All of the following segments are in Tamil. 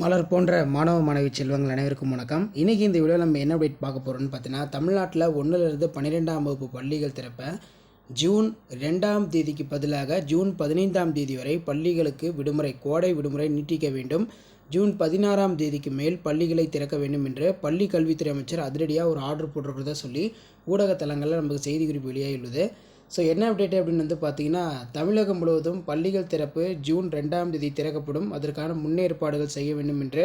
மலர் போன்ற மாணவ மாணவி செல்வங்கள் அனைவருக்கும் வணக்கம். இன்றைக்கி இந்த வீடியோவில் நம்ம என்ன அப்டேட் பார்க்க போகிறோம்னு பார்த்தீங்கன்னா தமிழ்நாட்டில் ஒன்றிலிருந்து பன்னிரெண்டாம் வகுப்பு பள்ளிகள் திறப்ப ஜூன் ரெண்டாம் தேதிக்கு பதிலாக ஜூன் பதினைந்தாம் தேதி வரை பள்ளிகளுக்கு விடுமுறை கோடை விடுமுறை நீட்டிக்க வேண்டும். ஜூன் பதினாறாம் தேதிக்கு மேல் பள்ளிகளை திறக்க வேண்டும் என்று பள்ளி கல்வித்துறை அமைச்சர் அதிரடியாக ஒரு ஆர்டர் போட்டிருக்கிறதா சொல்லி ஊடகத்தலங்களில் நமக்கு செய்திக்குறிப்பு வெளியாகியுள்ளது. ஸோ என்ன அப்டேட் அப்படின்னு வந்து பார்த்தீங்கன்னா தமிழகம் முழுவதும் பள்ளிகள் திறப்பு ஜூன் ரெண்டாம் தேதி திறக்கப்படும். அதற்கான முன்னேற்பாடுகள் செய்ய வேண்டும் என்று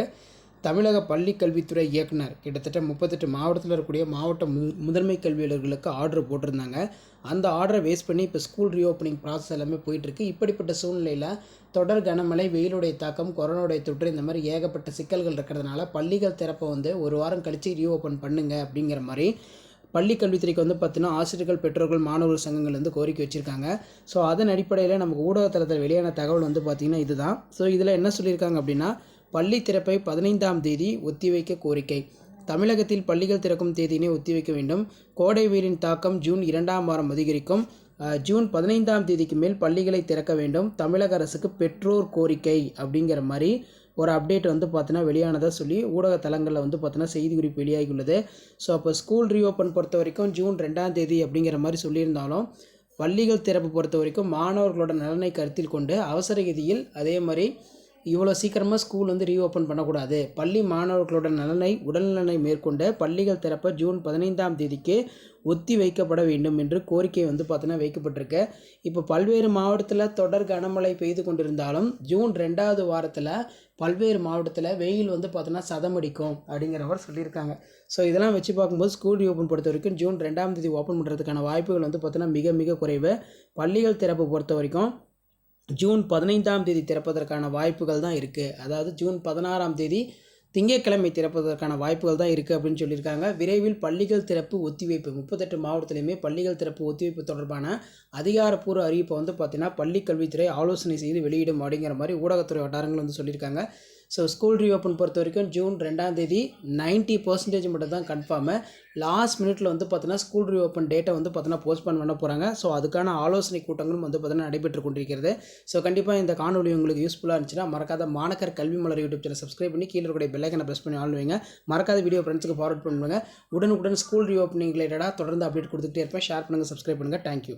தமிழக பள்ளி கல்வித்துறை இயக்குனர் கிட்டத்தட்ட முப்பத்தெட்டு மாவட்டத்தில் இருக்கக்கூடிய மாவட்ட மு முதன்மை கல்வியாளர்களுக்கு ஆர்டர் போட்டிருந்தாங்க. அந்த ஆர்டரை வேஸ்ட் பண்ணி இப்போ ஸ்கூல் ரீஓப்பனிங் ப்ராசஸ் எல்லாமே போயிட்டுருக்கு. இப்படிப்பட்ட சூழ்நிலையில் தொடர் கனமழை வெயிலுடைய தாக்கம் கொரோனாவுடைய தொற்று இந்த மாதிரி ஏகப்பட்ட சிக்கல்கள் இருக்கிறதுனால பள்ளிகள் திறப்பை வந்து ஒரு வாரம் கழித்து ரீஓப்பன் பண்ணுங்க அப்படிங்கிற மாதிரி பள்ளி கல்வித்துறைக்கு வந்து பார்த்தீங்கன்னா ஆசிரியர்கள் பெற்றோர்கள் மாணவர்கள் சங்கங்கள் வந்து கோரிக்கை வச்சுருக்காங்க. ஸோ அதன் அடிப்படையில் நமக்கு ஊடகத்தளத்தில் வெளியான தகவல் வந்து பார்த்திங்கன்னா இதுதான். ஸோ இதில் என்ன சொல்லியிருக்காங்க அப்படின்னா பள்ளி திறப்பை பதினைந்தாம் தேதி ஒத்திவைக்க கோரிக்கை. தமிழகத்தில் பள்ளிகள் திறக்கும் தேதியினை ஒத்திவைக்க வேண்டும். கோடை வெயிலின் தாக்கம் ஜூன் இரண்டாம் வாரம் அதிகரிக்கும். ஜூன் பதினைந்தாம் தேதிக்கு மேல் பள்ளிகளை திறக்க வேண்டும். தமிழக அரசுக்கு பெற்றோர் கோரிக்கை அப்படிங்கிற மாதிரி ஒரு அப்டேட் வந்து பார்த்தீங்கன்னா வெளியானதாக சொல்லி ஊடக தளங்களில் வந்து பார்த்தீங்கன்னா செய்தி குறிப்பு வெளியாகியுள்ளது. ஸோ அப்போ ஸ்கூல் ரீஓப்பன் பொறுத்த வரைக்கும் ஜூன் ரெண்டாம் தேதி அப்படிங்கிற மாதிரி சொல்லியிருந்தாலும் பள்ளிகள் திறப்பு பொறுத்த வரைக்கும் மாணவர்களோட நலனை கருத்தில் கொண்டு அவசர கதியில் அதே மாதிரி இவ்வளோ சீக்கிரமாக ஸ்கூல் வந்து ரீஓப்பன் பண்ணக்கூடாது. பள்ளி மாணவர்களோட நலனை உடல்நலனை மேற்கொண்ட பள்ளிகள் திறப்ப ஜூன் பதினைந்தாம் தேதிக்கு ஒத்தி வைக்கப்பட வேண்டும் என்று கோரிக்கை வந்து பார்த்தீங்கன்னா வைக்கப்பட்டிருக்கு. இப்போ பல்வேறு மாவட்டத்தில் தொடர் கனமழை பெய்து கொண்டிருந்தாலும் ஜூன் ரெண்டாவது வாரத்தில் பல்வேறு மாவட்டத்தில் வெயில் வந்து பார்த்தோன்னா சதமடிக்கும் அப்படிங்கிற மாதிரி சொல்லியிருக்காங்க. ஸோ இதெல்லாம் வச்சு பார்க்கும்போது ஸ்கூல் ஓப்பன் பொறுத்த வரைக்கும் ஜூன் ரெண்டாம் தேதி ஓப்பன் பண்ணுறதுக்கான வாய்ப்புகள் வந்து பார்த்தோன்னா மிக மிக குறைவு. பள்ளிகள் திறப்பு பொறுத்த வரைக்கும் ஜூன் பதினைந்தாம் தேதி திறப்பதற்கான வாய்ப்புகள் தான் இருக்குது அதாவது ஜூன் பதினாறாம் தேதி திங்கட்கிழமை திறப்பதற்கான வாய்ப்புகள் தான் இருக்குது அப்படின்னு சொல்லியிருக்காங்க. விரைவில் பள்ளிகள் திறப்பு ஒத்திவைப்பு முப்பத்தெட்டு மாவட்டத்திலையுமே பள்ளிகள் திறப்பு ஒத்திவைப்பு தொடர்பான அதிகாரப்பூர்வ அறிவிப்பை வந்து பார்த்திங்கன்னா பள்ளி கல்வித்துறை ஆலோசனை செய்து வெளியிடும் அப்படிங்கிற மாதிரி ஊடகத்துறை வட்டாரங்கள் வந்து சொல்லியிருக்காங்க. ஸோ ஸ்கூல் ரீஓப்பன் பொறுத்த வரைக்கும் ஜூன் ரெண்டாம் தேதி நைன்ட்டி பர்சன்டேஜ் மட்டும் தான் கன்ஃபார்மு லாஸ்ட் மினிட்ல வந்து பார்த்தீங்கன்னா ஸ்கூல் ரீஓப்பன் டேட்டை வந்து பார்த்தீங்கன்னா போஸ்ட்பான் பண்ண போகிறாங்க ஸோ அதுக்கான ஆலோசனை கூட்டங்களும் வந்து பார்த்தீங்கன்னா நடைபெற்று கொண்டிருக்கிறது. ஸோ கண்டிப்பாக இந்த காணொலி உங்களுக்கு யூஸ்ஃபுல்லாக இருந்துச்சுன்னா மறக்காத மாணக்கர் கல்வி மலர் யூடியூப் சேனல் சப்ஸ்கிரைப் பண்ணி கீழே கூட பெல்லைக்கனை ப்ரெஸ் பண்ணி ஆளுவீங்க. மறக்காத வீடியோ ஃப்ரெண்ட்ஸுக்கு ஃபார்வர்ட் பண்ணுங்க. உடனுக்குடன் ஸ்கூல் ரீஓப்பனிங் ரிலேட்டடாக தொடர்ந்து அப்டேட் கொடுத்துட்டே இருப்பேன். ஷேர் பண்ணுங்கள் சப்ஸ்கிரைப் பண்ணுங்கள் தேங்க்யூ